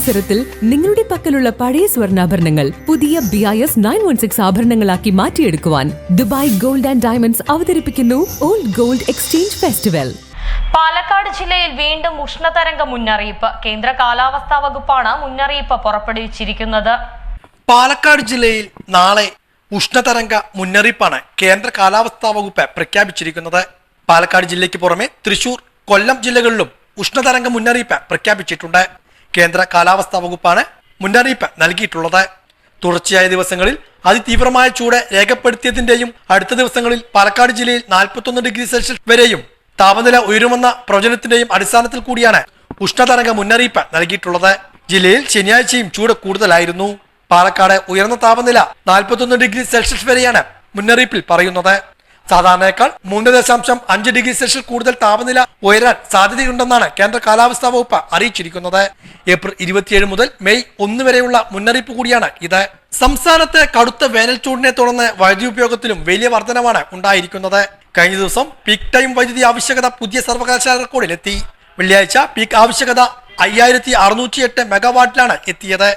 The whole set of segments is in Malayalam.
അവസരത്തിൽ നിങ്ങളുടെ പക്കലുള്ള പഴയ സ്വർണാഭരണങ്ങൾ പുതിയ B I S nine one six ആഭരണങ്ങളാക്കി മാറ്റിയെടുക്കുവാൻ ദുബായ് ഗോൾഡ് ആൻഡ് ഡയമണ്ട്സ് അവതരിപ്പിക്കുന്നു old gold exchange festival. Palakkad ജില്ലയിൽ വീണ്ടും ഉഷ്ണതരംഗ മുന്നറിയിപ്പ്. കേന്ദ്ര കാലാവസ്ഥാ വകുപ്പാണ് മുന്നറിയിപ്പ് പുറപ്പെടുവിച്ചിരിക്കുന്നത്. പാലക്കാട് ജില്ലയിൽ നാളെ ഉഷ്ണതരംഗ മുന്നറിയിപ്പാണ് കേന്ദ്ര കാലാവസ്ഥാ വകുപ്പ് പ്രഖ്യാപിച്ചിരിക്കുന്നത്. പാലക്കാട് ജില്ലയ്ക്ക് പുറമെ തൃശൂർ കൊല്ലം ജില്ലകളിലും ഉഷ്ണതരംഗ മുന്നറിയിപ്പ് പ്രഖ്യാപിച്ചിട്ടുണ്ട്. കേന്ദ്ര കാലാവസ്ഥാ വകുപ്പാണ് മുന്നറിയിപ്പ് നൽകിയിട്ടുള്ളത്. തുടർച്ചയായ ദിവസങ്ങളിൽ അതിതീവ്രമായ ചൂട് രേഖപ്പെടുത്തിയതിന്റെയും അടുത്ത ദിവസങ്ങളിൽ പാലക്കാട് ജില്ലയിൽ നാൽപ്പത്തൊന്ന് ഡിഗ്രി സെൽഷ്യസ് വരെയും താപനില ഉയരുമെന്ന പ്രവചനത്തിന്റെയും അടിസ്ഥാനത്തിൽ കൂടിയാണ് ഉഷ്ണതരംഗ മുന്നറിയിപ്പ് നൽകിയിട്ടുള്ളത്. ജില്ലയിൽ ശനിയാഴ്ചയും ചൂട് കൂടുതലായിരുന്നു. പാലക്കാട് ഉയർന്ന താപനില നാൽപ്പത്തൊന്ന് ഡിഗ്രി സെൽഷ്യസ് വരെയാണ് മുന്നറിയിപ്പിൽ പറയുന്നത്. സാധാരണയേക്കാൾ മൂന്ന് ദശാംശം അഞ്ച് ഡിഗ്രി സെൽഷ്യസ് കൂടുതൽ താപനില ഉയരാൻ സാധ്യതയുണ്ടെന്നാണ് കേന്ദ്ര കാലാവസ്ഥാ വകുപ്പ് അറിയിച്ചിരിക്കുന്നത്. ഏപ്രിൽ ഇരുപത്തിയേഴ് മുതൽ മെയ് ഒന്ന് വരെയുള്ള മുന്നറിയിപ്പ് കൂടിയാണ് ഇത്. സംസ്ഥാനത്ത് കടുത്ത വേനൽ ചൂടിനെ തുടർന്ന് വൈദ്യുതി ഉപയോഗത്തിലും വലിയ വർധനമാണ് ഉണ്ടായിരിക്കുന്നത്. കഴിഞ്ഞ ദിവസം പീക്ക് ടൈം വൈദ്യുതി ആവശ്യകത പുതിയ സർവകലാശാല റെക്കോർഡിലെത്തി. വെള്ളിയാഴ്ച പീക്ക് ആവശ്യകത അയ്യായിരത്തി അറുന്നൂറ്റി എട്ട് മെഗാവാട്ടിലാണ് എത്തിയത്.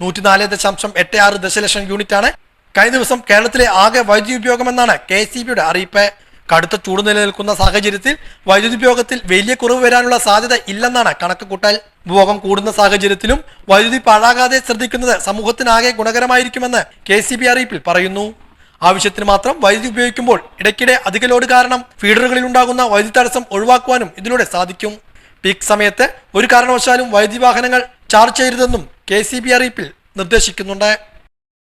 നൂറ്റിനാല് ദശാംശം എട്ട് ആറ് ദശലക്ഷം യൂണിറ്റാണ് കഴിഞ്ഞ ദിവസം കേരളത്തിലെ ആകെ വൈദ്യുതി ഉപയോഗമെന്നാണ് കെ എസ് ബിയുടെ അറിയിപ്പ്. കടുത്ത ചൂട് നിലനിൽക്കുന്ന സാഹചര്യത്തിൽ വൈദ്യുതി ഉപയോഗത്തിൽ വലിയ കുറവ് വരാനുള്ള സാധ്യത ഇല്ലെന്നാണ് കണക്ക് കൂട്ടൽ ഉപഭോഗം കൂടുന്ന സാഹചര്യത്തിലും വൈദ്യുതി പാഴാകാതെ ശ്രദ്ധിക്കുന്നത് സമൂഹത്തിനാകെ ഗുണകരമായിരിക്കുമെന്ന് കെ സി ബി അറിയിപ്പിൽ പറയുന്നു. ആവശ്യത്തിന് മാത്രം വൈദ്യുതി ഉപയോഗിക്കുമ്പോൾ ഇടയ്ക്കിടെ അധിക ലോഡ് കാരണം ഫീഡറുകളിൽ ഉണ്ടാകുന്ന വൈദ്യുതി തടസ്സം ഒഴിവാക്കുവാനും ഇതിലൂടെ സാധിക്കും. പീക്ക് സമയത്ത് ഒരു കാരണവശാലും വൈദ്യുതി വാഹനങ്ങൾ ചാർജ് ചെയ്യരുതെന്നും കെ സി ബി അറിയിപ്പിൽ നിർദ്ദേശിക്കുന്നുണ്ട്.